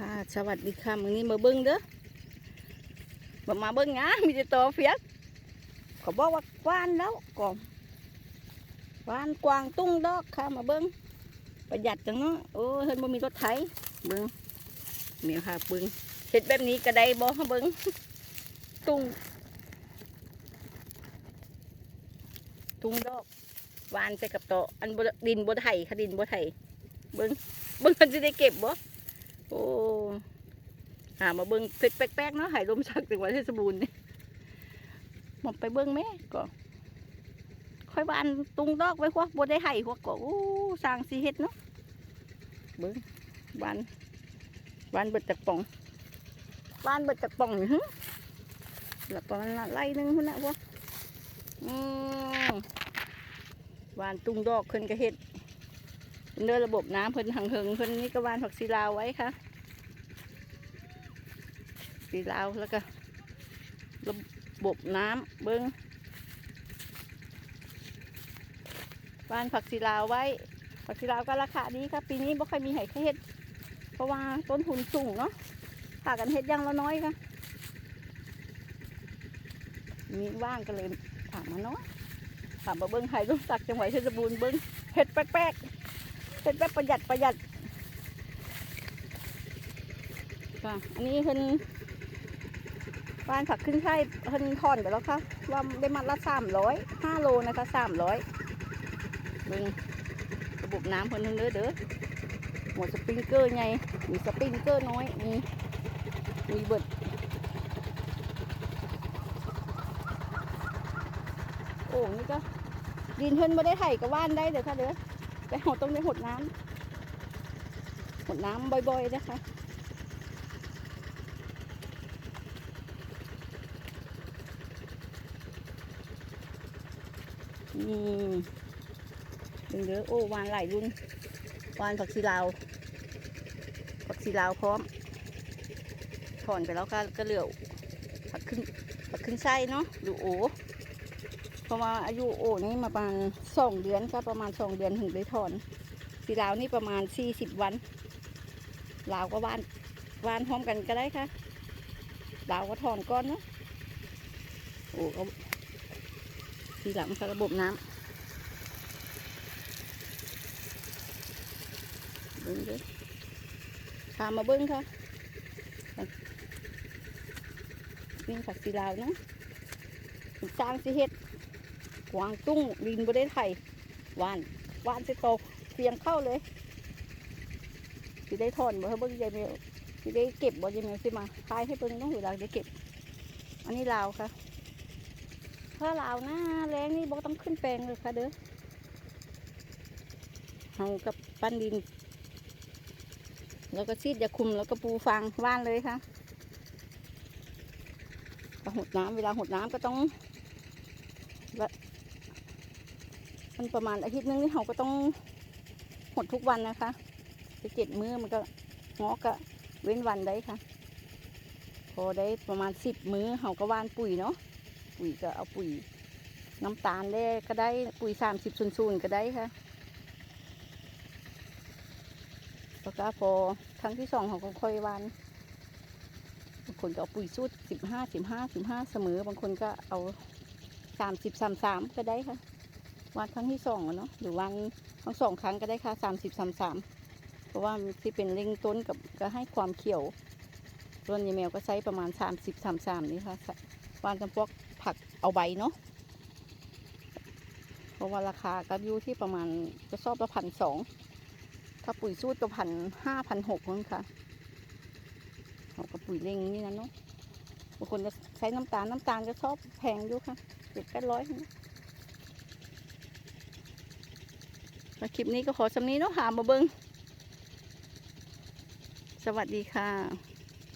ค่ะ สวัสดีค่ะมึงนี้มาเบิ้งเด้อมามาเบิ้งงามีแต่ตัวเฟียกเขาบอกว่าหวานแล้วก่อนหวานกวางตุ้งดอกค่ะ มาเบิ้งประหยัดจังเนาะ โอ้เห็นบ่มีรถไถ เบิ้งเมียค่ะเบิ้งเห็ดแบบนี้ก็ได้บ่ฮะเบิ้งตุ้ง ตุ้งดอกวานใส่กับโตอันบ่ดินบ่ไถค่ะดินบ่ไถเบิ้งเบิ้งมันจะได้เก็บบ่ โอ้หามาเบิ้งเผ็ดแป๊กๆเนาะหายลมชักจังหวัดเพชรบูรณ์นี่มาไปเบิ้งแม่ก็ค่อยบานตุงดอกไว้พวกบได้ไห้พวกก็อู้สร้างสีเฮ็ดเนาะเบิ้งบานบานเบิดจากป่องบานเบิดจากป่องหึแล้วประมาณไล่หนึงพุ่นนะพวกอืมบานตุงดอกขึ้นก็เฮ็ดเดินระบบน้ำเพิ่นหังเหิงเพิ่นนี่ก็วานผักซีลาไว้ค่ะ ซีลาวแล้วก็ระบบน้ำเบิ้งวานผักซีลาวไว้ ผักซีลาวก็ราคาดีครับปีนี้บ่ค่อยมีไห้เฮ็ด เพราะว่าต้นทุนสูงเนาะพากันเฮ็ดย่างละน้อยค่ะมีว่างก็เลยถามมาเนาะถามมาเบิ้งไห้ลูกสักจังหวัดเพชรบูรณ์เบิ้งเฮ็ดแป๊กๆเป็นแบบประหยัดประหยัดค่ะอันนี้เพิ่น บ้านผักขึ้นไช่เพิ่นถอนไปแล้วค่ะว่าได้มัดละสามร้อยห้าโลนะคะสามร้อยมึงระบบน้ำเพิ่นทั้งเด้อเด้อหมดสปริงเกอร์ไงมีสปริงเกอร์น้อยมีมีเบิดโอ่งนี่ก็ดินเพิ่นไม่ได้ไถก็ว่านได้เด้อค่ะเด้อแต่เราต้องได้หดน้ำหดน้ำบ่อยๆนะคะ อืมดึงเด้อโอ้วานหลายรุ่นวานผักชีลาวผักชีลาวพร้อมถอนไปแล้วก็ก็เหลือผักขึ้นผักขึ้นไส้เนาะดูโอเพระว่าอายุโอ้นี่มาประมาณสองเดือนก็ประมาณสองเดือนถึงได้ถอนสีลาวนี่ประมาณสี่สิบวันลาวก็วานวานพร้อมกันก็ได้ค่ะลาวก็ถอนก้อนเนาะโอ้เอา ทีหลังค่ะระบบน้ำเบิ้งด้อพามาเบิ้งค่ะนี่ผักสีลาวเนาะสร้างสิเฮ็ดกวางตุ้งดินบได้ไทยวานวานสิโตเสียงเข้าเลยสิได้ถอนบ่ให้เบิ่งยายเมลสิได้เก็บบ่ยายเมลสิมาทายให้เบิ่งต้องเวลาได้เก็บ อันนี้ลาวค่ะ ถ้าลาวหน้าแรงนี่บ่ต้องขึ้นแปลงเลยค่ะเด้อเฮากับปั้นดิน แล้วก็ซีดยาคุมแล้วก็ปูฟางว่านเลยค่ะก็หดน้ำเวลาหดน้ำก็ต้องมันประมาณอาทิตย์นึงนี่เราก็ต้องหดทุกวันนะคะจะเจ็ดมือมันก็งอกก็เว้นวันได้ค่ะ พอได้ประมาณสิบมือเขาก็ว่านปุ๋ยเนาะ ปุ๋ยก็เอาปุ๋ยน้ำตาลได้ก็ได้ปุ๋ยสามสิบศูนย์ก็ได้ค่ะแล้วก็พอครั้งที่สองเขาก็ค่อยวานบางคนก็เอาปุ๋ยสูตรสิบห้าสิบห้าสิบห้าเสมอบางคนก็เอาสามสิบสามสามก็ได้ค่ะ วันครั้งที่สองเนาะหรือวันทั้งสองครั้งก็ได้ค่ะสามสิบสามสามเพราะว่าที่เป็นเล็งต้นกับก็ให้ความเขียวส่วนยายแมวก็ใช้ประมาณสามสิบสามสามนี่ค่ะวันจำพวก เอาใบเนาะเพราะว่าราคาก็อยู่ที่ประมาณกระสอบละพันสองถ้าปุ๋ยสูตรก็พันห้าพันหกนั่นค่ะเอากับปุ๋ยเล็งนี่นะเนาะบางคนจะใช้น้ำตาลน้ำตาลก็ชอบแพงอยู่ค่ะเจ็ดแปดร้อยแล้วคลิปนี้ก็ขอสำนี้เนาะหามาเบิงสวัสดีค่ะ